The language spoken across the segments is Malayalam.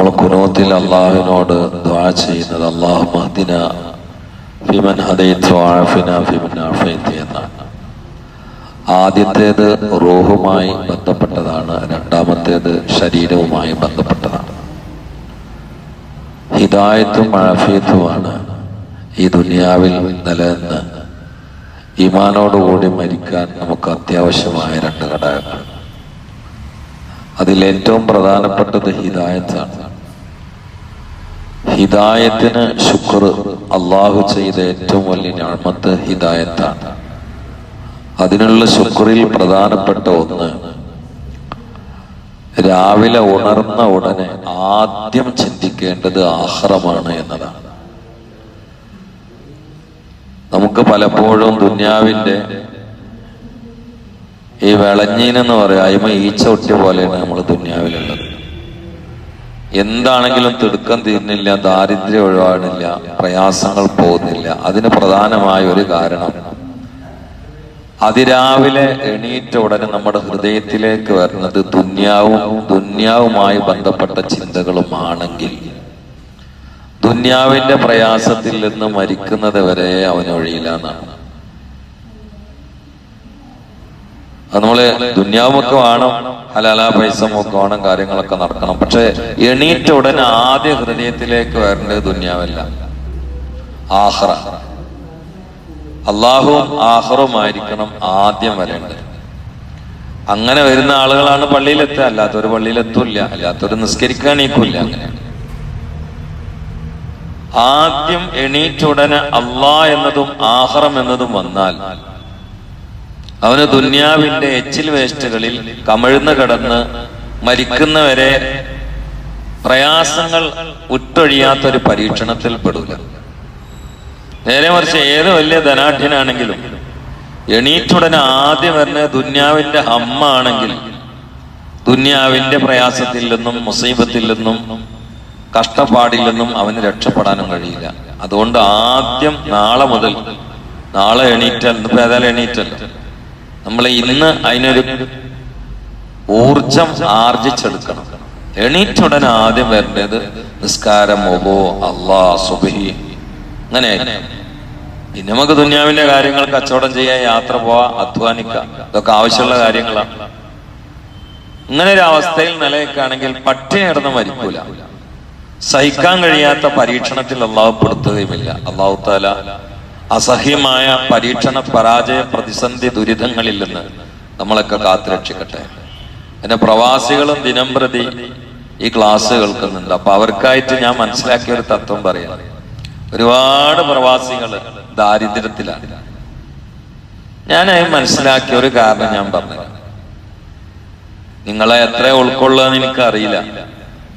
നമ്മൾ കുനൂത്തിൽ അള്ളാഹുവിനോട് ദ്വാ ചെയ്യുന്നത് അള്ളാഹു മഹദിന ഫിമൻ ഹദൈത്ത് ഫിമൻ എന്നാണ്. ആദ്യത്തേത് റൂഹുമായി ബന്ധപ്പെട്ടതാണ് രണ്ടാമത്തേത് ശരീരവുമായി ബന്ധപ്പെട്ടതാണ്. ഹിദായത്തും ആഫിയത്തുമാണ് ഈ ദുനിയാവിൽ നിലനിന്ന് ഈമാനോടുകൂടി മരിക്കാൻ നമുക്ക് അത്യാവശ്യമായ രണ്ട് ഘടകങ്ങൾ. അതിലേറ്റവും പ്രധാനപ്പെട്ടത് ഹിദായത്താണ്. ഹിദായത്തിന് ശുക്ർ അള്ളാഹു ചെയ്ത ഏറ്റവും വലിയ ഞാമത്ത് ഹിദായത്താണ്. അതിനുള്ള ശുക്രിൽ പ്രധാനപ്പെട്ട ഒന്ന് രാവിലെ ഉണർന്ന ഉടനെ ആദ്യം ചിന്തിക്കേണ്ടത് ആഹ്റമാണ് എന്നതാണ്. നമുക്ക് പലപ്പോഴും ദുന്യാവിന്റെ ഈ വിളഞ്ഞീനെന്ന് പറയാം അയിമ ഈച്ച ഒട്ടിയ പോലെയാണ് നമ്മൾ ദുന്യാവിലുള്ളത്. എന്താണെങ്കിലും തിടുക്കം തീരുന്നില്ല ദാരിദ്ര്യം ഒഴിവാണില്ല പ്രയാസങ്ങൾ പോകുന്നില്ല. അതിന് പ്രധാനമായ ഒരു കാരണം അതിരാവിലെ എണീറ്റ ഉടനെ നമ്മുടെ ഹൃദയത്തിലേക്ക് വരുന്നത് ദുന്യാവും ദുന്യാവുമായി ബന്ധപ്പെട്ട ചിന്തകളുമാണെങ്കിൽ. ദുന്യാവിന്റെ പ്രയാസത്തിൽ നിന്ന് മരിക്കുന്നത് വരെ അവനൊഴിയില്ല എന്നാണ് അത് നമ്മൾ ദുന്യാവൊക്കെ വേണം ഹലാല പൈസ ഒക്കെ വേണം കാര്യങ്ങളൊക്കെ നടക്കണം. പക്ഷെ എണീറ്റ ഉടനെ ആദ്യ ഹൃദയത്തിലേക്ക് വരേണ്ടത് ദുന്യാവല്ല. ആഹ്റ. അള്ളാഹുവും ആഹ്റുമായിരിക്കണം ആദ്യം വരേണ്ടത്. അങ്ങനെ വരുന്ന ആളുകളാണ് പള്ളിയിലെത്തുക. അല്ലാത്തൊരു പള്ളിയിലെത്തൂല്ല. അല്ലാത്തൊരു നിസ്കരിക്കാണീക്കൂല്ല അങ്ങനെയാണ് ആദ്യം എണീറ്റുടനെ അള്ളാ എന്നതും ആഹ്റം എന്നതും വന്നാൽ അവന് ദുന്യാവിന്റെ എച്ചിൽ വേസ്റ്റുകളിൽ കമഴ്ന്ന് കടന്ന് മരിക്കുന്നവരെ പ്രയാസങ്ങൾ ഉറ്റൊഴിയാത്തൊരു പരീക്ഷണത്തിൽ പെടുക. നേരെ മറിച്ച് ഏത് വലിയ ധനാഠ്യനാണെങ്കിലും എണീറ്റുടനെ ആദ്യം വരുന്ന ദുന്യാവിന്റെ അമ്മ ആണെങ്കിൽ ദുന്യാവിന്റെ പ്രയാസത്തിൽ നിന്നും മുസീബത്തിൽ നിന്നും കഷ്ടപ്പാടിൽ നിന്നും അവന് രക്ഷപ്പെടാനും കഴിയില്ല. അതുകൊണ്ട് ആദ്യം നാളെ മുതൽ നാളെ എണീറ്റൽ ഏതായാലും എണീറ്റല്ലോ. നമ്മൾ ഇന്ന് അതിനൊരു ഊർജം ആർജിച്ചെടുക്കണം. എണീറ്റുടനെ ആദ്യം വരേണ്ടത് നിസ്കാരം ഒബോ അള്ളാ സുബഹി. അങ്ങനെ. പിന്നെ നമുക്ക് ദുന്യാവിന്റെ കാര്യങ്ങൾ കച്ചവടം ചെയ്യാൻ യാത്ര പോവാ അധ്വാനിക്കാം. ഇതൊക്കെ ആവശ്യമുള്ള കാര്യങ്ങളാണ് ഇങ്ങനെ ഒരു അവസ്ഥയിൽ നിലയൊക്കെയാണെങ്കിൽ പട്ടിണി കിടന്ന് മരിക്കൂല. സഹിക്കാൻ കഴിയാത്ത പരീക്ഷണത്തിൽ അള്ളാഹു പെടുത്തുകയുമില്ല. അള്ളാഹു താല അസഹ്യമായ പരീക്ഷണ പരാജയ പ്രതിസന്ധി ദുരിതങ്ങളിൽ നിന്ന് നമ്മളൊക്കെ കാത്തുരക്ഷിക്കട്ടെ പിന്നെ പ്രവാസികളും ദിനം പ്രതി ഈ ക്ലാസ് കേൾക്കുന്നുണ്ട് അപ്പൊ അവർക്കായിട്ട് ഞാൻ മനസ്സിലാക്കിയ ഒരു തത്വം പറയാം. ഒരുപാട് പ്രവാസികൾ ദാരിദ്ര്യത്തിലാണ്. ഞാൻ അത് മനസ്സിലാക്കിയ ഒരു കാരണം ഞാൻ പറഞ്ഞു. നിങ്ങളെ എത്ര ഉൾക്കൊള്ളുക എനിക്ക് അറിയില്ല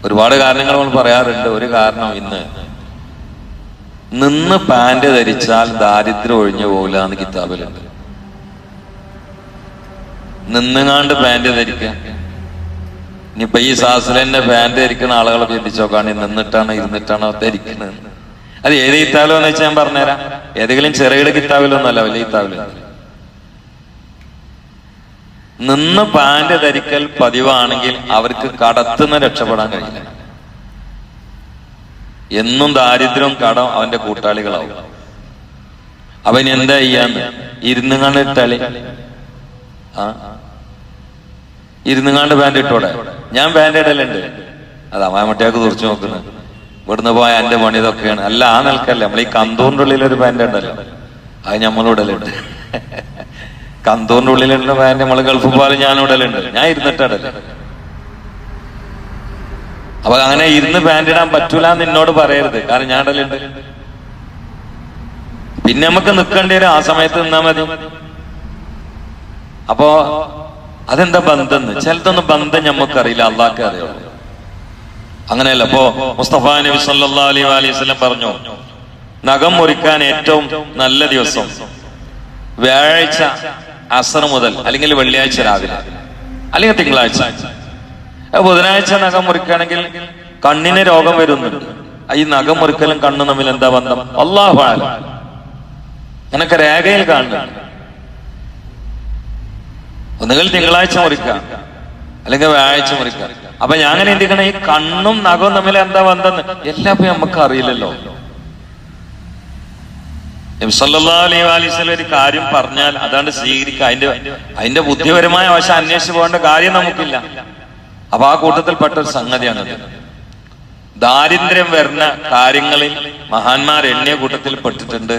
ഒരുപാട് കാരണങ്ങൾ നമ്മൾ പറയാറുണ്ട്. ഒരു കാരണം ഇന്ന് നിന്ന് പാന്റ് ധരിച്ചാൽ ദാരിദ്ര്യം ഒഴിഞ്ഞു പോകില്ല എന്ന് കിതാബിലുണ്ട്. നിന്നുങ്ങാണ്ട് പാന്റ് ധരിക്കുക ഇനിയിപ്പൊ ഈ സാസിലെന്നെ പാന്റ് ധരിക്കുന്ന ആളുകളെ ചിന്തിച്ചോക്കാണ് നിന്നിട്ടാണോ ഇരുന്നിട്ടാണോ ധരിക്കുന്നത്? അത് ഏത് കിത്താബിലോ എന്ന് വെച്ചാൽ ഞാൻ പറഞ്ഞുതരാം. ഏതെങ്കിലും ചെറുകിട കിതാബിലൊന്നല്ല വലിയ കിത്താബിലോ നിന്ന് പാന്റ് ധരിക്കൽ പതിവാണെങ്കിൽ അവർക്ക് കടത്തുനിന്ന് രക്ഷപ്പെടാൻ കഴിയില്ല. എന്നും ദാരിദ്ര്യവും കടം അവന്റെ കൂട്ടാളികളാവും. അവൻ എന്താ ചെയ്യാന്ന്? ഇരുന്നുങ്ങാണ്ട് ഇട്ടാൽ. ആ? ഇരുന്നുങ്ങാണ്ട് പാന്റ് ഇട്ടോടെ? ഞാൻ പാന്റ് ഇടലുണ്ട്. അതാ മാമട്ടിയാക്ക് തുറച്ചു നോക്കുന്നത് ഇവിടുന്ന് പോയ എന്റെ പണി ഇതൊക്കെയാണ്. അല്ല ആ നിൽക്കല്ലേ നമ്മൾ ഈ കന്തൂറിന്റെ ഉള്ളിൽ ഒരു പാന്റ് ഉണ്ടല്ലോ അത് നമ്മൾ ഇടലുണ്ട്. കന്തൂറിന്റെ ഉള്ളിലുള്ള പാന്റ് നമ്മൾ ഗൾഫ് പോലെ ഞാൻ ഇടലുണ്ട്. ഞാൻ ഇരുന്നിട്ടടൽ അപ്പൊ അങ്ങനെ ഇരുന്ന് പാന്റ് ഇടാൻ പറ്റൂല എന്ന് എന്നോട് പറയരുത്. കാരണം ഞാൻ ഇടലുണ്ട്. പിന്നെ നമുക്ക് നിൽക്കേണ്ടി വരും. ആ സമയത്ത് നിന്നാ മതി. അപ്പോ അതെന്താ ബന്ധം ചിലതൊന്നും ബന്ധം ഞമ്മക്കറിയില്ല. അള്ളാഹ്ക്ക് അറിയുള്ളൂ. അങ്ങനെയല്ല. അപ്പോ മുസ്തഫ നബി സല്ലാ അലൈഹി വസല്ലം പറഞ്ഞു നഖം മുറിക്കാൻ ഏറ്റവും നല്ല ദിവസം വ്യാഴാഴ്ച അസർ മുതൽ അല്ലെങ്കിൽ വെള്ളിയാഴ്ച രാവിലെ അല്ലെങ്കിൽ തിങ്കളാഴ്ച. ബുധനാഴ്ച നഖം മുറിക്കുകയാണെങ്കിൽ കണ്ണിന് രോഗം വരുന്നുണ്ട് ഈ നഖം മുറിക്കലും കണ്ണും തമ്മിൽ എന്താ ബന്ധം? അള്ളാഹു നിനക്ക് രേഖയിൽ കാണുക ഒന്നുകിൽ തിങ്കളാഴ്ച മുറിക്കാം അല്ലെങ്കിൽ വ്യാഴാഴ്ച മുറിക്കാം അപ്പൊ ഞാൻ അങ്ങനെ എന്തിക്കണം ഈ കണ്ണും നഖവും തമ്മിൽ എന്താ ബന്ധം? എല്ലാം പോയി നമുക്ക് അറിയില്ലല്ലോ. ഒരു കാര്യം പറഞ്ഞാൽ അതാണ് സ്വീകരിക്കുക. അതിന്റെ അതിന്റെ ബുദ്ധിപരമായ വശം അന്വേഷിച്ച് പോകേണ്ട കാര്യം നമുക്കില്ല. അപ്പൊ ആ കൂട്ടത്തിൽപ്പെട്ട ഒരു സംഗതിയാണത്. ദാരിദ്ര്യം വരുന്ന കാര്യങ്ങളിൽ മഹാന്മാർ എണ്ണിയ കൂട്ടത്തിൽ പെട്ടിട്ടുണ്ട്.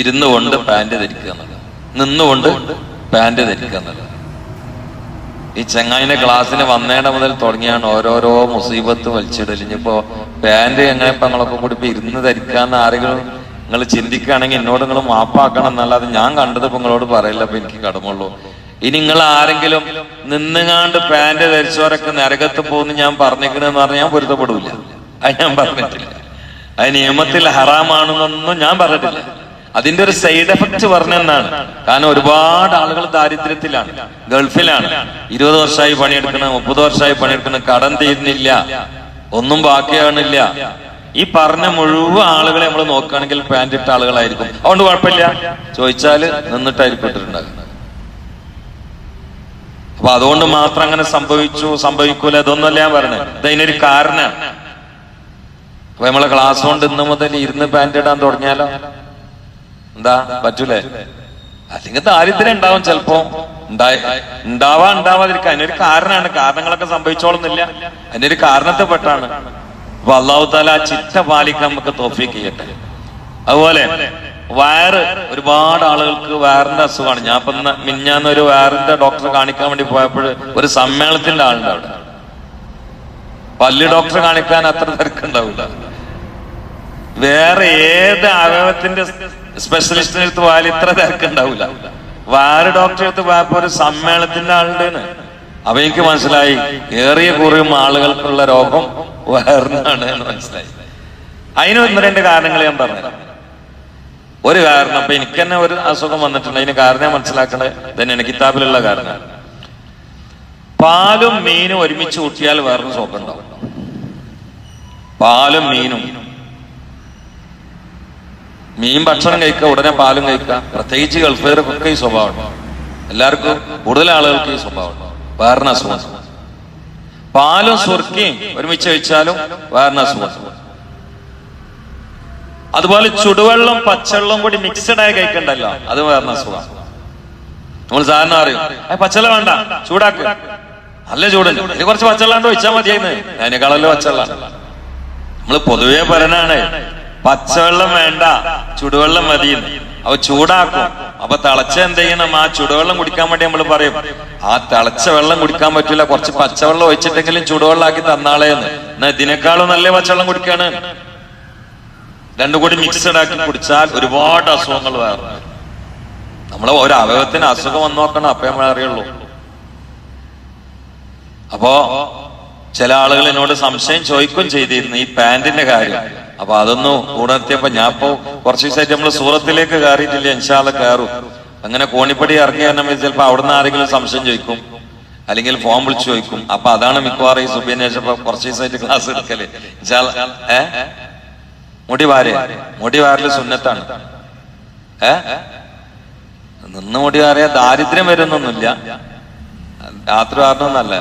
ഇരുന്നു കൊണ്ട് പാന്റ് ധരിക്കുക എന്നുള്ളത്. നിന്നുകൊണ്ട് പാന്റ് ധരിക്കുക എന്നുള്ളത്. ഈ ചെങ്ങായിന്റെ ക്ലാസ്സിന് വന്നേടെ മുതൽ തുടങ്ങിയാണ് ഓരോരോ മുസീബത്ത് വലിച്ചിടൽ പാന്റ് എങ്ങനെ ഇപ്പൊ നിങ്ങളൊക്കെ കൂടി ഇപ്പൊ ഇരുന്ന് ധരിക്കാന്ന് ആരെങ്കിലും നിങ്ങൾ ചിന്തിക്കുകയാണെങ്കിൽ എന്നോട് നിങ്ങൾ മാപ്പാക്കണം എന്നല്ലാതെ ഞാൻ കണ്ടത് ഇപ്പൊ നിങ്ങളോട് പറയില്ല അപ്പൊ എനിക്ക് കടമുള്ളൂ ഇനി നിങ്ങൾ ആരെങ്കിലും നിന്നുങ്ങാണ്ട് പാന്റ് ധരിച്ചവരൊക്കെ നരകത്ത് പോകുന്നു ഞാൻ പറഞ്ഞിരിക്കണെന്ന് പറഞ്ഞാൽ ഞാൻ പൊരുത്തപ്പെടൂല. അത് ഞാൻ പറഞ്ഞിട്ടില്ല. അത് നിയമത്തിൽ ഹറാമാണെന്നൊന്നും ഞാൻ പറഞ്ഞിട്ടില്ല. അതിന്റെ ഒരു സൈഡ് എഫക്ട് പറഞ്ഞെന്നാണ്. കാരണം ഒരുപാട് ആളുകൾ ദാരിദ്ര്യത്തിലാണ് ഗൾഫിലാണ്. ഇരുപത് വർഷമായി പണിയെടുക്കണ മുപ്പത് വർഷമായി പണിയെടുക്കണ കടം തീരുന്നില്ല. ഒന്നും ബാക്കിയാണില്ല ഈ പറഞ്ഞ മുഴുവൻ ആളുകളെ നമ്മൾ നോക്കുകയാണെങ്കിൽ പാന്റ് ഇട്ട ആളുകളായിരിക്കും. അതുകൊണ്ട് കുഴപ്പമില്ല. ചോദിച്ചാൽ നിന്നിട്ടായിരിക്കും അപ്പൊ അതുകൊണ്ട് മാത്രം അങ്ങനെ സംഭവിച്ചു സംഭവിക്കൂല. ഇതൊന്നുമല്ല ഞാൻ പറഞ്ഞത്. ഇതിനൊരു കാരണം. അപ്പൊ നമ്മളെ ക്ലാസ് കൊണ്ട് ഇന്ന് മുതൽ ഇരുന്ന് പാന്റ് ഇടാൻ തുടങ്ങിയാലോ? എന്താ? പറ്റൂലേ? അല്ലെങ്കിൽ ദാരിദ്ര്യം ഉണ്ടാവും ചിലപ്പോ. ഉണ്ടാവാ ഉണ്ടാവാതിരിക്കുക അതിനൊരു കാരണമാണ്. കാരണങ്ങളൊക്കെ സംഭവിച്ചോളുന്നില്ല. അതിനൊരു കാരണത്തെ പെട്ടാണ് അപ്പൊ അള്ളാഹു താല ചിട്ട പാലിക്കാൻ നമുക്ക് തോഫിക്ക് ചെയ്യട്ടെ. അതുപോലെ വയറ് ഒരുപാട് ആളുകൾക്ക് വയറിന്റെ അസുഖമാണ്. ഞാൻ ഇപ്പൊ മിഞ്ഞാന്ന് ഒരു വയറിന്റെ ഡോക്ടറെ കാണിക്കാൻ വേണ്ടി പോയപ്പോൾ ഒരു സമ്മേളനത്തിന്റെ ആളുണ്ട് അവിടെ. പല്ല് ഡോക്ടറെ കാണിക്കാൻ അത്ര തിരക്കുണ്ടാവില്ല വേറെ ഏത് അവയവത്തിന്റെ സ്പെഷ്യലിസ്റ്റിന്റെ അടുത്ത് പോയാലും ഇത്ര തിരക്കുണ്ടാവില്ല വയറ് ഡോക്ടറെ അടുത്ത് പോയപ്പോ ഒരു സമ്മേളനത്തിന്റെ ആളുണ്ട് എനിക്ക് മനസ്സിലായി ഏറിയ കുറയും ആളുകൾക്കുള്ള രോഗം വയറിനാണ് എന്ന് മനസ്സിലായി. അതിന് ഒന്ന് രണ്ട് കാരണങ്ങൾ ഞാൻ പറഞ്ഞുതരാം. ഒരു കാരണം അപ്പൊ എനിക്ക് തന്നെ ഒരു അസുഖം വന്നിട്ടുണ്ട്. അതിന് കാരണം ഞാൻ മനസ്സിലാക്കണത് തന്നെയാണ് കിതാബിലുള്ള കാരണം. പാലും മീനും ഒരുമിച്ച് കൂട്ടിയാൽ വേറൊരു സുഖം ഉണ്ടാവും പാലും മീനും. മീൻ ഭക്ഷണം കഴിക്കുക ഉടനെ പാലും കഴിക്കുക. പ്രത്യേകിച്ച് ഗൾഫുകാർക്കൊക്കെ ഈ സ്വഭാവം എല്ലാവർക്കും കൂടുതൽ ആളുകൾക്ക് ഈ സ്വഭാവം വേറെ അസുഖം. പാലും സുർക്കിയും ഒരുമിച്ച് കഴിച്ചാലും വേറെ അസുഖം. അതുപോലെ ചുടുവെള്ളം പച്ചവെള്ളം കൂടി മിക്സഡ് ആയി കഴിക്കണ്ടല്ലോ. അത് വേറെ അസുഖം. നമ്മൾ സാധാരണ അറിയും "ഏ, പച്ചവെള്ളം വേണ്ട ചൂടാക്കുക നല്ല ചൂടല്ലോ? ഇതിൽ കുറച്ച് പച്ചവെള്ളം ഒഴിച്ചാൽ മതിയായിരുന്നു. അതിനേക്കാളല്ലോ പച്ചവെള്ളം. നമ്മൾ പൊതുവേ പറയണാണ് പച്ചവെള്ളം വേണ്ട ചുടുവെള്ളം മതി അവ ചൂടാക്കും. അപ്പൊ തിളച്ച എന്ത് ചെയ്യണം ആ ചുടുവെള്ളം കുടിക്കാൻ വേണ്ടി നമ്മൾ പറയും ആ തിളച്ച വെള്ളം കുടിക്കാൻ പറ്റില്ല കുറച്ച് പച്ചവെള്ളം ഒഴിച്ചിട്ടെങ്കിലും ചുടുവെള്ളം ആക്കി തന്നാളേന്ന്. എന്നാ ഇതിനേക്കാളും നല്ല പച്ചവെള്ളം കുടിക്കാണ്. രണ്ടും കൂടി മിക്സഡ് ആക്കി കുടിച്ചാൽ ഒരുപാട് അസുഖങ്ങൾ വേറെ നമ്മളെ ഒരു അവയവത്തിന് അസുഖം വന്നു നോക്കണം അപ്പൊ നമ്മൾ അറിയുള്ളൂ. അപ്പോ ചില ആളുകൾ എന്നോട് സംശയം ചോദിക്കും ചെയ്തിരുന്നു ഈ പാന്റിന്റെ കാര്യം. അപ്പൊ അതൊന്നും ഉണർത്തിയപ്പോ ഞാൻ ഇപ്പോ കുറച്ച് ദിവസമായിട്ട് നമ്മൾ സൂറത്തിലേക്ക് കയറിയിട്ടില്ല ഇൻഷാല്ല കയറും. അങ്ങനെ കോണിപ്പടി ഇറങ്ങി തന്നെ ചിലപ്പോ അവിടുന്ന് ആരെങ്കിലും സംശയം ചോദിക്കും അല്ലെങ്കിൽ ഫോം വിളിച്ചു ചോദിക്കും. അപ്പൊ അതാണ് മിക്കവാറും ഈ സുബിനേഷ് കുറച്ച് ദിവസമായിട്ട് ക്ലാസ് എടുക്കൽ. ഇൻഷാല്ല ഏ മുടി വാര് മുടി വാരൽ സുന്നത്താണ്. ഏ? നിന്ന് മുടി വാറിയ ദാരിദ്ര്യം വരുന്നൊന്നുമില്ല. രാത്രി വാറണമെന്നല്ല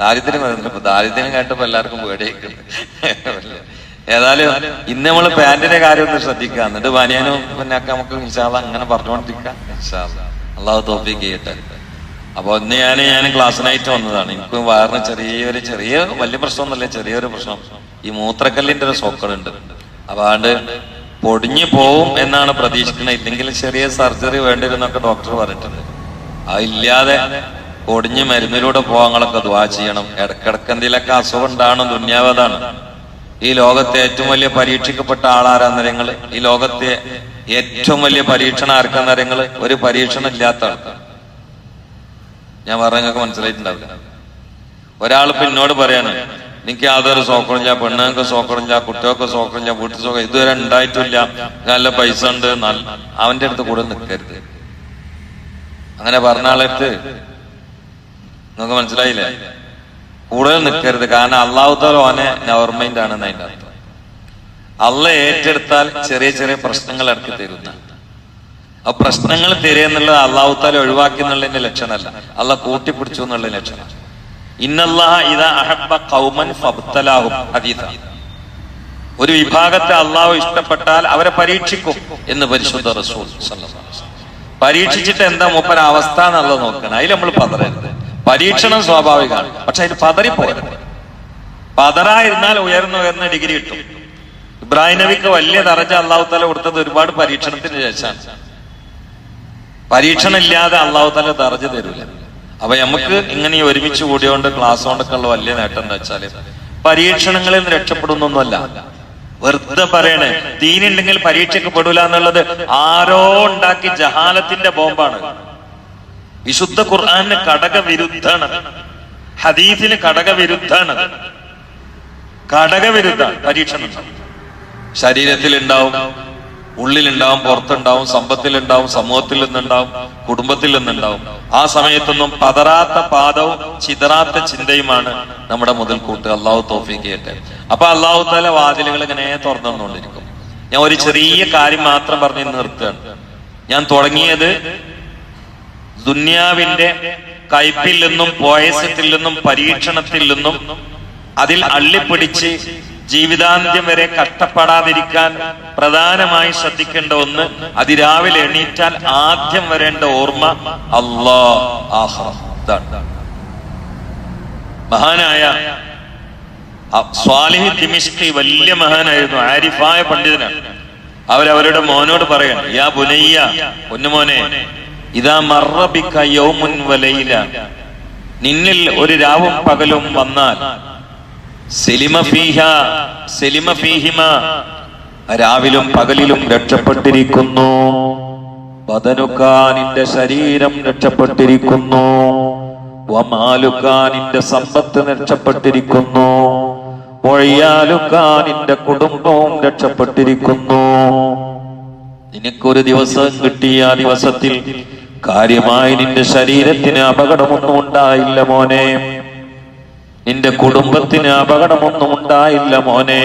ദാരിദ്ര്യം വരുന്നില്ല. ഇപ്പൊ ദാരിദ്ര്യം കേട്ടപ്പോ എല്ലാവർക്കും പേടിയേക്കും ഏതായാലും ഇന്ന് നമ്മൾ പാന്റിന്റെ കാര്യം ഒന്ന് ശ്രദ്ധിക്കുക. എന്നിട്ട് ബനിയനും പിന്നെ നമുക്ക് വിശാദ അങ്ങനെ പറഞ്ഞുകൊണ്ടിരിക്കാം അള്ളാഹു തോപ്പിക്ക് ചെയ്യട്ടെ. അപ്പൊ ഇന്ന് ഞാൻ ഞാൻ ക്ലാസ്സിനായിട്ട് വന്നതാണ്. എനിക്ക് വയറിന് ചെറിയൊരു ചെറിയ വലിയ പ്രശ്നമൊന്നുമില്ല. ചെറിയൊരു പ്രശ്നം. ഈ മൂത്രക്കല്ലിന്റെ ഒരു സോക്കളുണ്ട് അപ്പൊ അതുകൊണ്ട് പൊടിഞ്ഞു പോവും എന്നാണ് പ്രതീക്ഷിക്കുന്നത്. ഇല്ലെങ്കിൽ ചെറിയ സർജറി വേണ്ടിരുന്നൊക്കെ ഡോക്ടർ പറഞ്ഞിട്ടുണ്ട്. അതില്ലാതെ പൊടിഞ്ഞ് മരുന്നിലൂടെ പോകാങ്ങളൊക്കെ ദ്വാ ചെയ്യണം. ഇടക്കിടക്ക് എന്തെങ്കിലുമൊക്കെ അസുഖം ഉണ്ടാകണം ദുന്യാവതാണ് ഈ ലോകത്തെ ഏറ്റവും വലിയ പരീക്ഷിക്കപ്പെട്ട ആളാരാന്നരങ്ങൾ ഈ ലോകത്തെ ഏറ്റവും വലിയ പരീക്ഷണം ആർക്കാന്നരങ്ങൾ ഒരു പരീക്ഷണം ഇല്ലാത്ത ആൾക്കാർ ഞാൻ പറഞ്ഞൊക്കെ മനസ്സിലായിട്ടുണ്ടാവില്ല. ഒരാൾ പിന്നോട് പറയാണ് എനിക്ക് യാതൊരു സോക്കറില്ല പെണ്ണുങ്ങൾക്ക് സോക്കറില്ല കുട്ടികൾക്ക് സോക്കറില്ല വീട്ടിൽ സോക്കർ ഇതുവരെ ഉണ്ടായിട്ടില്ല. നല്ല പൈസ ഉണ്ട്. അവന്റെ അടുത്ത് കൂടെ നിൽക്കരുത്. അങ്ങനെ പറഞ്ഞ ആളെടുത്ത്. നിങ്ങൾക്ക് മനസ്സിലായില്ലേ? കൂടുതൽ നിൽക്കരുത്. കാരണം അള്ളാഹുത്താൽ ഓനെ നവർമൈൻഡ് ആണെന്ന് അതിന്റെ അർത്ഥം. അള്ള ഏറ്റെടുത്താൽ ചെറിയ ചെറിയ പ്രശ്നങ്ങൾ ഇറക്കി തരുന്ന. ആ പ്രശ്നങ്ങൾ തരുക എന്നുള്ളത് അള്ളാഹുത്താൽ ഒഴിവാക്കി എന്നുള്ളതിന്റെ ലക്ഷണമല്ല. അള്ള കൂട്ടിപ്പിടിച്ചു എന്നുള്ള ലക്ഷണം ഒരു വിഭാഗത്തെ അള്ളാഹു ഇഷ്ടപ്പെട്ടാൽ അവരെ പരീക്ഷിക്കും എന്ന് പരിശുദ്ധ റസൂൽ പരീക്ഷിച്ചിട്ട് എന്താ മൂപ്പര അവസ്ഥ എന്നുള്ളത് നോക്കണം. അതിൽ നമ്മൾ പതറരുത്. പരീക്ഷണം സ്വാഭാവികമാണ്. പക്ഷെ അതിൽ പോയത് പതറായിരുന്നാൽ ഉയർന്നു ഉയർന്ന ഡിഗ്രി കിട്ടും. ഇബ്രാഹിം നബിക്ക് വലിയ തറച്ച അള്ളാഹു തല കൊടുത്തത് ഒരുപാട് പരീക്ഷണത്തിന് ശേഷമാണ്. പരീക്ഷണം ഇല്ലാതെ അള്ളാഹു തല തറച്ചു തരൂല. അപ്പൊ നമുക്ക് ഇങ്ങനെ ഒരുമിച്ച് കൂടിയോണ്ട് ക്ലാസ് കൊണ്ടൊക്കെ ഉള്ള വലിയ നേട്ടം എന്താ വെച്ചാൽ പരീക്ഷണങ്ങളിൽ നിന്ന് രക്ഷപ്പെടുന്നൊന്നുമല്ല. വെറുതെ പറയണേ തീനുണ്ടെങ്കിൽ പരീക്ഷയ്ക്ക് പെടൂല എന്നുള്ളത് ആരോ ഉണ്ടാക്കി ജഹാലത്തിന്റെ ബോംബാണ്. വിശുദ്ധ ഖുർആാനിന് കടക വിരുദ്ധാണ് ഹദീഫിന് കടക വിരുദ്ധാണ് കടക വിരുദ്ധ പരീക്ഷണം. ശരീരത്തിൽ ഉണ്ടാവും ഉള്ളിലുണ്ടാവും പുറത്തുണ്ടാവും സമ്പത്തിലുണ്ടാവും സമൂഹത്തിൽ നിന്നുണ്ടാവും കുടുംബത്തിൽ നിന്നുണ്ടാവും. ആ സമയത്തൊന്നും പതറാത്ത പാദവും ചിതറാത്ത ചിന്തയുമാണ് നമ്മുടെ മുതൽക്കൂട്ട് അള്ളാഹു തോഫീക്ക് ചെയ്യട്ടെ. അപ്പൊ അള്ളാഹു തല വാതിലുകൾ ഇങ്ങനെ തുറന്നുകൊണ്ടിരിക്കും ഞാൻ ഒരു ചെറിയ കാര്യം മാത്രം പറഞ്ഞ് നിർത്തുകയാണ്. ഞാൻ തുടങ്ങിയത് ദുന്യാവിന്റെ കയ്പിൽ നിന്നും പോയസത്തിൽ നിന്നും പരീക്ഷണത്തിൽ നിന്നും അതിൽ അള്ളിപ്പിടിച്ച് ജീവിതാന്ത്യം വരെ കഷ്ടപ്പെടാതിരിക്കാൻ പ്രധാനമായി ശ്രദ്ധിക്കേണ്ട ഒന്ന് അതിരാവിലെ എണീറ്റാൽ ആദ്യം വരേണ്ട ഓർമ്മ അള്ളാ ആഹ മഹാനായ സ്വാലിഹി സ്വാലിഹ് വലിയ മഹാനായിരുന്നു ആരിഫായ പണ്ഡിതനാണ്. അവരവരുടെ മോനോട് പറയണം യാ ബുനയ്യ പൊന്നുമോനെ ഇതാ മറബിക്ക യൗമുൻ വലയില നിന്നിൽ ഒരു രാവും പകലും വന്നാൽ ഫീഹ ഫീഹിമ. രാവിലും പകലിലും രക്ഷപ്പെട്ടിരിക്കുന്നു. ബദനുക്കാനിന്റെ ശരീരം രക്ഷപ്പെട്ടിരിക്കുന്നു. വമാലുക്കാനിന്റെ സമ്പത്ത് രക്ഷപ്പെട്ടിരിക്കുന്നു. മൊഴിയാലുക്കാനിന്റെ കുടുംബവും രക്ഷപ്പെട്ടിരിക്കുന്നു. നിനക്കൊരു ദിവസം കിട്ടിയ ദിവസത്തിൽ കാര്യമായി നിന്റെ ശരീരത്തിന് അപകടമൊന്നും ഉണ്ടായില്ല മോനെ. നിന്റെ കുടുംബത്തിന് അപകടമൊന്നും ഉണ്ടായില്ല മോനെ.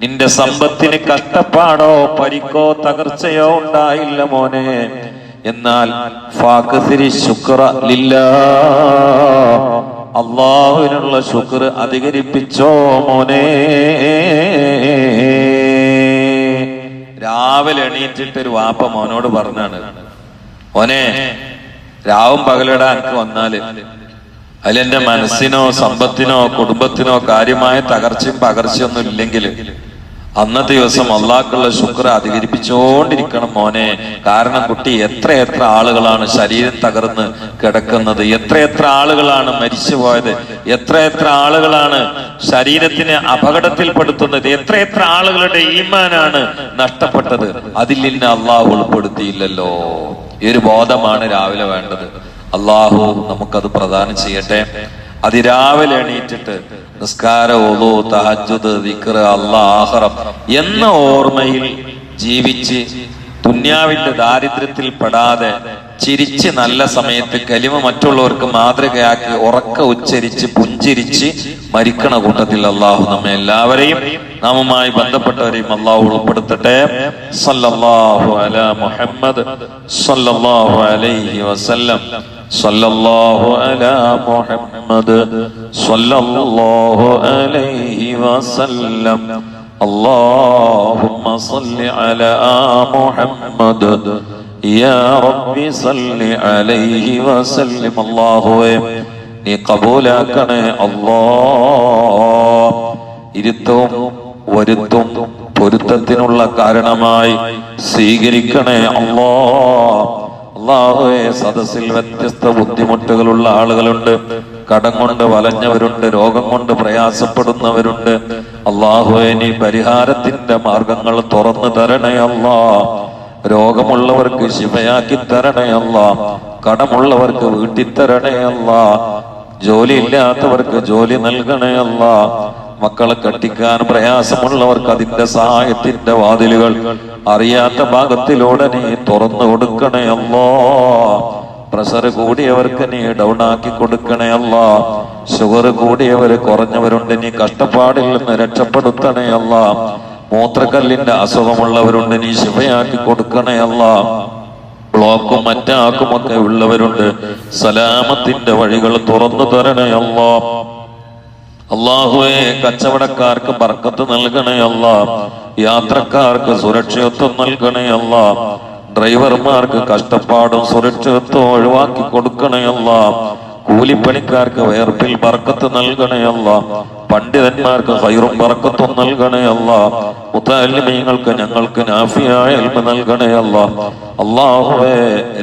നിന്റെ സമ്പത്തിന് കഷ്ടപ്പാടോ പരിക്കോ തകർച്ചയോ ഉണ്ടായില്ല മോനെ. എന്നാൽ ശുക്ര അള്ളാഹുവിനുള്ള ശുക്ർ അധികരിപ്പിച്ചോ മോനെ. രാവിലെ എണീറ്റിട്ട് ഒരു വാപ്പ മോനോട് പറഞ്ഞാണ് മോനെ രാവും പകലിടാൻ വന്നാൽ അതിലെന്റെ മനസ്സിനോ സമ്പത്തിനോ കുടുംബത്തിനോ കാര്യമായ തകർച്ചയും പകർച്ചയൊന്നും ഇല്ലെങ്കിൽ അന്നത്തെ ദിവസം അള്ളാഹ്ക്കുള്ള ശുക്ര അധികരിപ്പിച്ചുകൊണ്ടിരിക്കണം മോനെ കാരണം കുട്ടി എത്ര എത്ര ആളുകളാണ് ശരീരം തകർന്ന് കിടക്കുന്നത് എത്ര എത്ര ആളുകളാണ് മരിച്ചു പോയത് എത്ര എത്ര ആളുകളാണ് ശരീരത്തിന് അപകടത്തിൽപ്പെടുത്തുന്നത് എത്ര എത്ര ആളുകളുടെ ഈമാനാണ് നഷ്ടപ്പെട്ടത് അതിൽ ഇന്ന് അള്ളാഹ് ഉൾപ്പെടുത്തിയില്ലല്ലോ ഈ ഒരു ബോധമാണ് രാവിലെ വേണ്ടത് അള്ളാഹു നമുക്കത് പ്രദാനം ചെയ്യട്ടെ. അതിരാവിലെ എണീറ്റിട്ട് നിസ്കാര ഓതോ തഹജുദ് വിക്ര അള്ളാഹറം എന്ന ഓർമ്മയിൽ ജീവിച്ച് ദുന്യാവിന്റെ ദാരിദ്ര്യത്തിൽ പെടാതെ ചിരിച്ച് നല്ല സമയത്ത് കലിമ മറ്റുള്ളവർക്ക് മാതൃകയാക്കി ഉറക്ക ഉച്ചരിച്ച് പുഞ്ചിരിച്ച് മരിക്കണ കൂട്ടത്തിൽ അള്ളാഹു നമ്മെ എല്ലാവരെയും നാമുമായി ബന്ധപ്പെട്ടവരെയും അള്ളാഹു ഉൾപ്പെടുത്തട്ടെ. സല്ലല്ലാഹു അല മുഹമ്മദ് സല്ലല്ലാഹു അലൈഹി വസല്ലം. സല്ലല്ലാഹു അലാ മുഹമ്മദ് സല്ലല്ലാഹു അലൈഹി വസല്ലം اللهم صل على محمد يا رب صل عليه وسلم الله നീ കബൂലാക്കണേ അല്ലാ ഇരുത്തവും വരുത്തും പൊരുത്തത്തിനുള്ള കാരണമായി സ്വീകരിക്കണേ അല്ലാ അള്ളാഹുവെ സദസ്സിൽ വ്യത്യസ്ത ബുദ്ധിമുട്ടുകളുള്ള ആളുകളുണ്ട്. കടം കൊണ്ട് വലഞ്ഞവരുണ്ട് രോഗം കൊണ്ട് പ്രയാസപ്പെടുന്നവരുണ്ട്. അള്ളാഹുവെ നീ പരിഹാരത്തിന്റെ മാർഗങ്ങൾ തുറന്നു തരണേ അല്ലാ രോഗമുള്ളവർക്ക് ശിവയാക്കി തരണേ അല്ല കടമുള്ളവർക്ക് വീട്ടിത്തരണേ അല്ല ജോലി ഇല്ലാത്തവർക്ക് ജോലി നൽകണേ അല്ല മക്കളെ കെട്ടിക്കാൻ പ്രയാസമുള്ളവർക്ക് അതിന്റെ സഹായത്തിന്റെ വാതിലുകൾ അറിയാത്ത ഭാഗത്തിലൂടെ നീ തുറന്നു കൊടുക്കണേ അല്ലോ. പ്രഷർ കൂടിയവർക്ക് നീ ഡൗൺ ആക്കി കൊടുക്കണേ അല്ല. ഷുഗർ കൂടിയവര് കുറഞ്ഞവരുണ്ട് നീ കഷ്ടപ്പാടിൽ നിന്ന് രക്ഷപ്പെടുത്തണേ അല്ല. മൂത്രക്കല്ലിന്റെ അസുഖമുള്ളവരുണ്ട് നീ ശിവയാക്കി കൊടുക്കണേ അല്ല. ബ്ലോക്കും മറ്റാക്കുമൊക്കെ ഉള്ളവരുണ്ട്. സലാമത്തിന്റെ വഴികൾ തുറന്നു തരണേ അല്ലാ. അള്ളാഹുവെ കച്ചവടക്കാർക്ക് ബർക്കത്ത് നൽകണേ അല്ല. യാത്രക്കാർക്ക് സുരക്ഷിതത്വം നൽകണേ അല്ല. ഡ്രൈവർമാർക്ക് കഷ്ടപ്പാടും സുരക്ഷിതത്വം ഒഴിവാക്കി കൊടുക്കണേ അല്ല. കൂലിപ്പണിക്കാർക്ക് വേർപ്പിൽ ബർക്കത്ത് നൽകണേ പണ്ഡിതന്മാർക്ക് ഹൈറും ബർക്കത്തും നൽകണേ അല്ല. മുത്തല്ലിമീങ്ങൾക്ക് ഞങ്ങൾക്ക് നാഫിയായ എൽമ നൽകണേ അള്ളാഹുവെ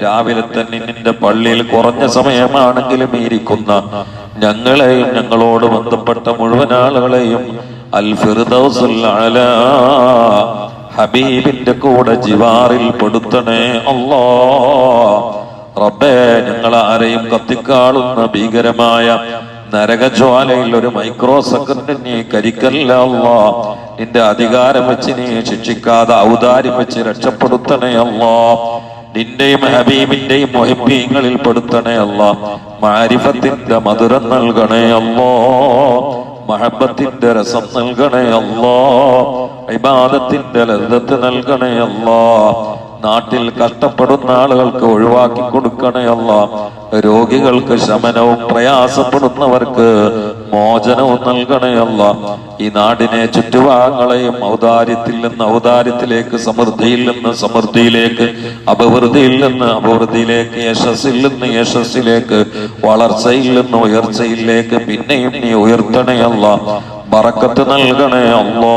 രാവിലെ തന്നെ നിന്റെ പള്ളിയിൽ കുറഞ്ഞ സമയമാണെങ്കിലും ഇരിക്കുന്ന ഞങ്ങളെയും ഞങ്ങളോട് ബന്ധപ്പെട്ട മുഴുവൻ ആളുകളെയും അൽ ഫിർദൗസുൽ ഹബീബിന്റെ കൂടെ ജിവാറിൽ പെടുത്തണേ അല്ലാ. റബ്ബേ ഞങ്ങൾ ആരെയും കത്തിക്കാളുന്ന ഭീകരമായ നരകജ്വാലയിൽ ഒരു മൈക്രോ സെക്കൻഡ് നീ കരിക്കല്ല നിന്റെ അധികാരം വെച്ച് നീ ശിക്ഷിക്കാതെ ഔദാര്യം വെച്ച് രക്ഷപ്പെടുത്തണേ അല്ലോ. നിന്റെയും ഹബീബിന്റെയും മൊഹിബീങ്ങളിൽ പെടുത്തണേ അല്ല. മാരിഫത്തിന്റെ മധുരം നൽകണേ അല്ലോ. മഹബത്തിന്റെ രസം നൽകണേ അല്ലോ. ഇബാദത്തിന്റെ ലളിതത്ത് നൽകണേ അല്ലോ. നാട്ടിൽ കഷ്ടപ്പെടുന്ന ആളുകൾക്ക് ഒഴിവാക്കി കൊടുക്കണേ അല്ല. രോഗികൾക്ക് ശമനവും പ്രയാസപ്പെടുന്നവർക്ക് മോചനവും നൽകണേ അല്ല. ഈ നാടിനെ ചുറ്റുഭാഗങ്ങളെയും ഔദാര്യത്തിൽ നിന്ന് ഔദാര്യത്തിലേക്ക് സമൃദ്ധിയിൽ നിന്ന് സമൃദ്ധിയിലേക്ക് അഭിവൃദ്ധിയിൽ നിന്ന് അഭിവൃദ്ധിയിലേക്ക് യശസ്സിൽ നിന്ന് യശസ്സിലേക്ക് വളർച്ചയിൽ നിന്ന് ഉയർച്ചയിലേക്ക് പിന്നെയും നീ ഉയർത്തണേ പറക്കത്ത് നൽകണേ അല്ലോ.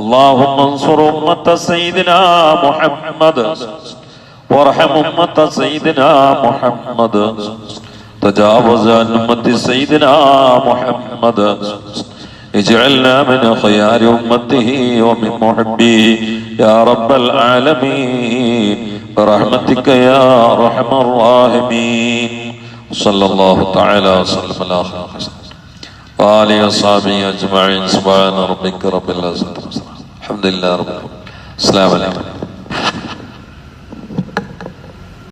اللهم انصر أمة سيدنا محمد. وارحم أمة سيدنا محمد. تجاوز عن أمة سيدنا محمد. اجعلنا من خيار أمته ومن محبيه يا رب العالمين برحمتك يا أرحم الراحمين. صلى الله تعالى وسلم على خير وآله وصحبه أجمعين. سبحان ربك رب العزة. അലഹമുല്ലാ അസ്സാം വലൈക്കും